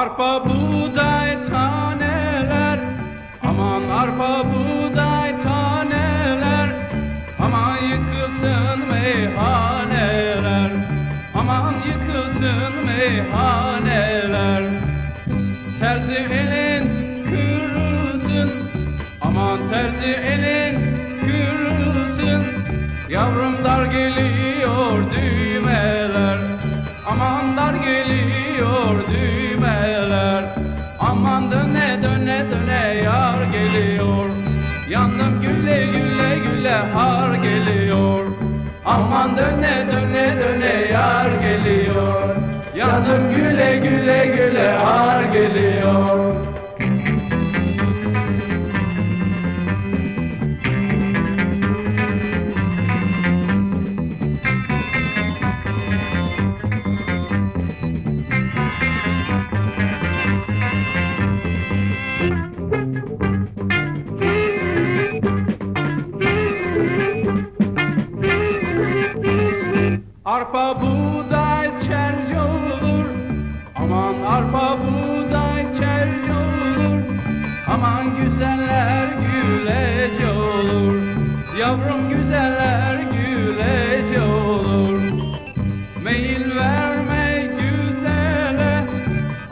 Arpa buğday taneler. Aman arpa buğday taneler. Aman yıkılsın meyhaneler. Aman yıkılsın meyhaneler. Terzi elin kırılsın. Aman terzi elin kırılsın. Yavrum dar geliyor düğmeler. Aman döne döne döne yar geliyor. Yandım gülle gülle gülle har geliyor. Aman döne döne döne yar geliyor. Yandım güle güle güle har geliyor Arpa buğday çerci olur Aman arpa buğday çerci olur Aman güzeller gülece olur Yavrum güzeller gülece olur Meyil verme güzele.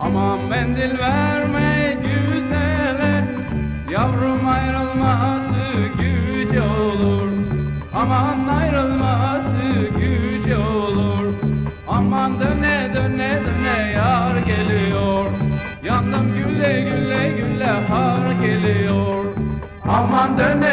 Aman mendil verme güzele. Yavrum ayrılması güce olur Aman ayrılması Aman döne döne döne yar geliyor. Yandım güle güle güle har geliyor. Aman döne